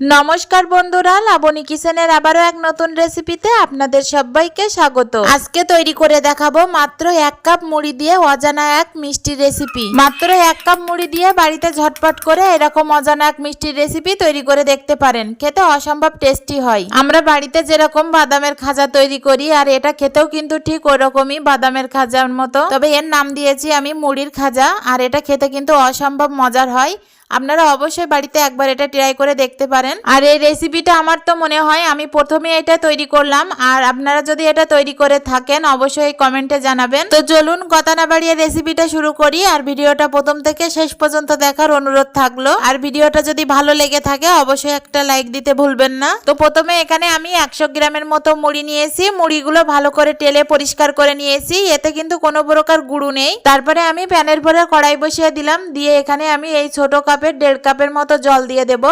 নমস্কার বন্ধুরা, লাবণী কিচেনের আবারও এক নতুন রেসিপিতে আপনাদের সবাইকে স্বাগত। আজকে তৈরি করে দেখাবো মাত্র এক কাপ মুড়ি দিয়ে অজানা এক মিষ্টি রেসিপি মাত্র এক কাপ মুড়ি দিয়ে বাড়িতে ঝটপট করে এরকম অজানা এক মিষ্টির রেসিপি তৈরি করে দেখতে পারেন। খেতে অসম্ভব টেস্টি হয়। আমরা বাড়িতে যেরকম বাদামের খাজা তৈরি করি, আর এটা খেতেও কিন্তু ঠিক ওরকমই বাদামের খাজার মতো। তবে এর নাম দিয়েছি আমি মুড়ির খাজা, আর এটা খেতে কিন্তু অসম্ভব মজার হয়। আপনারা অবশ্যই বাড়িতে একবার এটা ট্রাই করে দেখতে পারেন। আর এই রেসিপিটা আমার তো মনে হয় আমি প্রথমে এটা তৈরি করলাম। আর আপনারা যদি এটা তৈরি করে থাকেন, অবশ্যই কমেন্টে জানাবেন। তো চলুন কথা না বাড়িয়ে রেসিপিটা শুরু করি। আর ভিডিওটা প্রথম থেকে শেষ পর্যন্ত দেখার অনুরোধ থাকল। আর ভিডিওটা যদি ভালো লেগে থাকে, অবশ্যই একটা লাইক দিতে ভুলবেন না। তো প্রথমে এখানে আমি একশো গ্রামের মতো মুড়ি নিয়েছি। মুড়িগুলো ভালো করে টেলে পরিষ্কার করে নিয়েছি। এতে কিন্তু কোনো প্রকার গুঁড়ো নেই। তারপরে আমি প্যানের পরে কড়াই বসিয়ে দিলাম। দিয়ে এখানে আমি এই ছোট কাপের দেড় কাপের মতো জল দিয়ে দেব,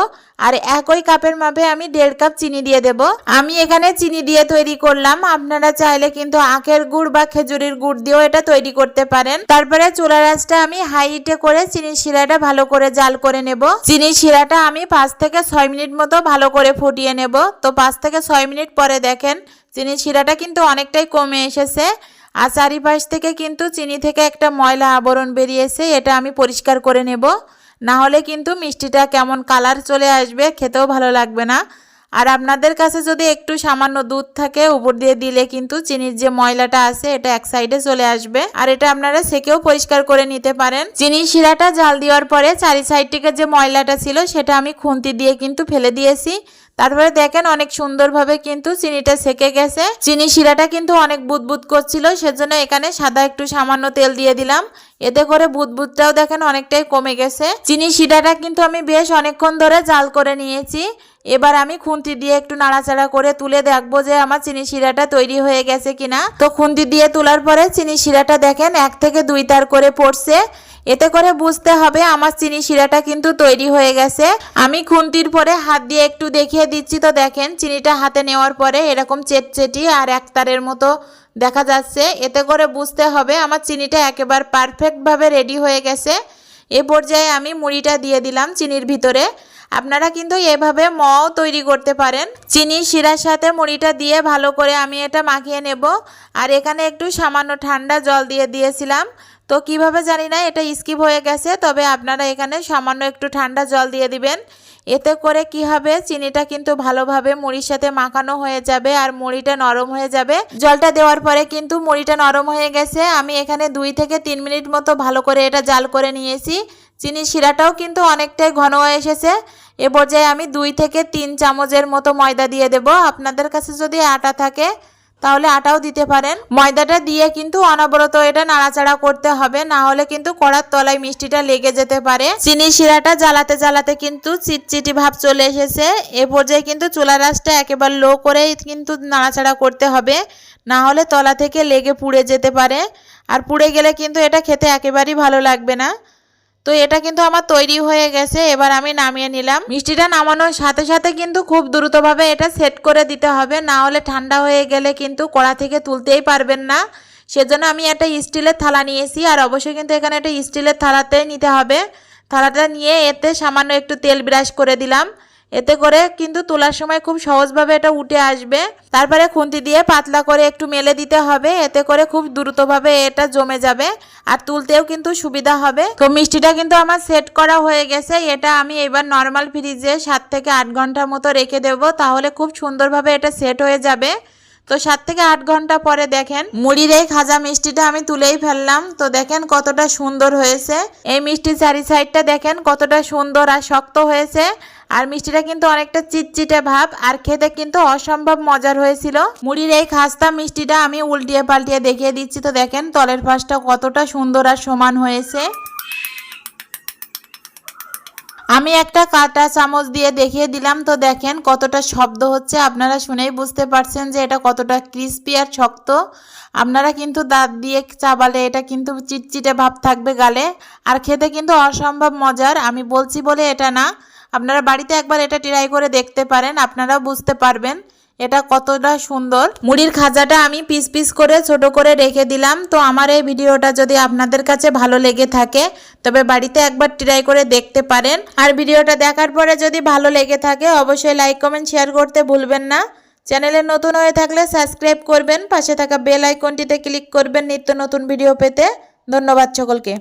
আর একই কাপের মাপে আমি দেড় কাপ চিনি দিয়ে দেব। আমি এখানে চিনি দিয়ে তৈরি করলাম, আপনারা চাইলে কিন্তু আখের গুড় বা খেজুরির গুড় দিয়েও এটা তৈরি করতে পারেন। তারপরে চুলার আঁচটা আমি হাই হিটে করে চিনির শিরাটা ভালো করে জাল করে নেব। চিনির শিরাটা আমি পাঁচ থেকে ছয় মিনিট মতো ভালো করে ফুটিয়ে নেব। তো পাঁচ থেকে ছয় মিনিট পরে দেখেন, চিনির শিরাটা কিন্তু অনেকটাই কমে এসেছে, আর চারিপাশ থেকে কিন্তু চিনি থেকে একটা ময়লা আবরণ বেরিয়েছে, এটা আমি পরিষ্কার করে নেব। না হলে কিন্তু মিষ্টিটা কেমন কালার চলে আসবে খেতেও ভালো লাগবে না। আর আপনাদের কাছে যদি একটু সামান্য দুধ থাকে, উপর দিয়ে দিলে কিন্তু চিনির যে ময়লাটা আছে, এটা এক সাইডে চলে আসবে। আর এটা আপনারা সেকেও পরিষ্কার করে নিতে পারেন। চিনির শিরাটা জাল দেওয়ার পরে চারি সাইড থেকে যে ময়লাটা ছিল, সেটা আমি খুন্তি দিয়ে কিন্তু ফেলে দিয়েছি। তারপরে দেখেন অনেক সুন্দরভাবে কিন্তু চিনিটা সেকে গেছে। চিনি শিরাটা কিন্তু অনেক বুদবুদ করছিল, সেজন্য এখানে সাদা একটু সামান্য তেল দিয়ে দিলাম। এতে করে বুদবুদটাও দেখেন অনেকটাই কমে গেছে। চিনি শিরাটা কিন্তু আমি বেশ অনেকক্ষণ ধরে জাল করে নিয়েছি। এবার আমি খুন্তি দিয়ে একটু নাড়াচাড়া করে তুলে দেখব যে আমার চিনি শিরাটা তৈরি হয়ে গেছে কিনা। তো খুন্তি দিয়ে তোলার পরে চিনি শিরাটা দেখেন এক থেকে দুই তার করে পড়ছে। এতে করে বুঝতে হবে আমার চিনি শিরাটা কিন্তু তৈরি হয়ে গেছে। আমি খুন্তির পরে হাত দিয়ে একটু দেখিয়ে দিচ্ছি। তো দেখেন, চিনিটা হাতে নেওয়ার পরে এরকম চেটচেটি আর একতারের মতো দেখা যাচ্ছে। এতে করে বুঝতে হবে আমার চিনিটা একেবারে পারফেক্টভাবে রেডি হয়ে গেছে। এ পর্যায়ে আমি মুড়িটা দিয়ে দিলাম চিনির ভিতরে। আপনারা কিন্তু এভাবে মও তৈরি করতে পারেন। চিনি শিরার সাথে মুড়িটা দিয়ে ভালো করে আমি এটা মাখিয়ে নেব। আর এখানে একটু সামান্য ঠান্ডা জল দিয়ে দিয়েছিলাম। তো কীভাবে জানি না, এটা স্কিপ হয়ে গেছে, তবে আপনারা এখানে সামান্য একটু ঠান্ডা জল দিয়ে দিবেন। এতে করে কি হবে, চিনিটা কিন্তু ভালোভাবে মুড়ির সাথে মাখানো হয়ে যাবে আর মুড়িটা নরম হয়ে যাবে। জলটা দেওয়ার পরে কিন্তু মুড়িটা নরম হয়ে গেছে। আমি এখানে দুই থেকে তিন মিনিট মতো ভালো করে এটা জাল করে নিয়েছি। চিনি শিরাটাও কিন্তু অনেকটাই ঘন হয়ে এসেছে। এ পর্যায়ে আমি দুই থেকে তিন চামচের মতো ময়দা দিয়ে দেব। আপনাদের কাছে যদি আটা থাকে, তাহলে আটাও দিতে পারেন। ময়দাটা দিয়ে কিন্তু অনবরত এটা নাড়াচাড়া করতে হবে, না হলে কিন্তু কড়ার তলায় মিষ্টিটা লেগে যেতে পারে। চিনি শিরাটা জ্বালাতে জ্বালাতে কিন্তু চিটচিটি ভাব চলে এসেছে। এ পর্যায়ে কিন্তু চুলা রাসটা একেবারে লো করেই কিন্তু নাড়াচাড়া করতে হবে, না হলে তলা থেকে লেগে পুড়ে যেতে পারে। আর পুড়ে গেলে কিন্তু এটা খেতে একেবারেই ভালো লাগবে না। তো এটা কিন্তু আমার তৈরি হয়ে গেছে, এবার আমি নামিয়ে নিলাম। মিষ্টিটা নামানোর সাথে সাথে কিন্তু খুব দ্রুতভাবে এটা সেট করে দিতে হবে, না হলে ঠান্ডা হয়ে গেলে কিন্তু কড়া থেকে তুলতেই পারবেন না। সেজন্য আমি একটা স্টিলের থালা নিয়েছি, আর অবশ্যই কিন্তু এখানে একটা স্টিলের থালাতে নিতে হবে। থালাটা নিয়ে এতে সামান্য একটু তেল ব্রাশ করে দিলাম। এতে করে কিন্তু তোলার সময় খুব সহজভাবে এটা উঠে আসবে। তারপরে খুন্তি দিয়ে পাতলা করে একটু মেলে দিতে হবে। এতে করে খুব দ্রুতভাবে এটা জমে যাবে আর তুলতেও কিন্তু সুবিধা হবে। তো মিষ্টিটা কিন্তু আমার সেট করা হয়ে গেছে। এটা আমি এবার নর্মাল ফ্রিজে সাত থেকে আট ঘণ্টার মতো রেখে দেবো। তাহলে খুব সুন্দরভাবে এটা সেট হয়ে যাবে। তো সাত থেকে আট ঘণ্টা পরে দেখেন, মুড়ির এই খাজা মিষ্টিটা আমি তুলেই ফেললাম। তো দেখেন কতটা সুন্দর হয়েছে। এই মিষ্টি চারি সাইডটা দেখেন কতটা সুন্দর আর শক্ত হয়েছে। আর মিষ্টিটা কিন্তু অনেকটা চিটচিটে ভাব, আর খেতে কিন্তু অসম্ভব মজার হয়েছিল। মুড়ির এই খাস্তা মিষ্টিটা আমি উল্টিয়ে পাল্টিয়ে দেখিয়ে দিচ্ছি তো দেখেন, তলের পাশটা কতটা সুন্দর আর সমান হয়েছে। আমি একটা কাটা চামচ দিয়ে দেখিয়ে দিলাম তো দেখেন কতটা শব্দ হচ্ছে। আপনারা শুনেই বুঝতে পারছেন যে এটা কতটা ক্রিস্পি আর শক্ত। আপনারা কিন্তু দাঁত দিয়ে চাবালে এটা কিন্তু চিটচিটে ভাব থাকবে গালে। আর খেতে কিন্তু অসম্ভব মজার, আমি বলছি বলে এটা না। আপনারা বাড়িতে একবার এটা ট্রাই করে দেখতে পারেন, আপনারাও বুঝতে পারবেন এটা কতটা সুন্দর। মুড়ির খাজাটা আমি পিস পিস করে ছোট করে রেখে দিলাম, তো আমার এই ভিডিওটা যদি আপনাদের কাছে ভালো লেগে থাকে, তবে বাড়িতে একবার ট্রাই করে দেখতে পারেন। আর ভিডিওটা দেখার পরে যদি ভালো লেগে থাকে, অবশ্যই লাইক কমেন্ট শেয়ার করতে ভুলবেন না। চ্যানেলে নতুন হয়ে থাকলে সাবস্ক্রাইব করবেন, পাশে থাকা বেল আইকনটিতে ক্লিক করবেন নিত্য নতুন ভিডিও পেতে। ধন্যবাদ সকলকে।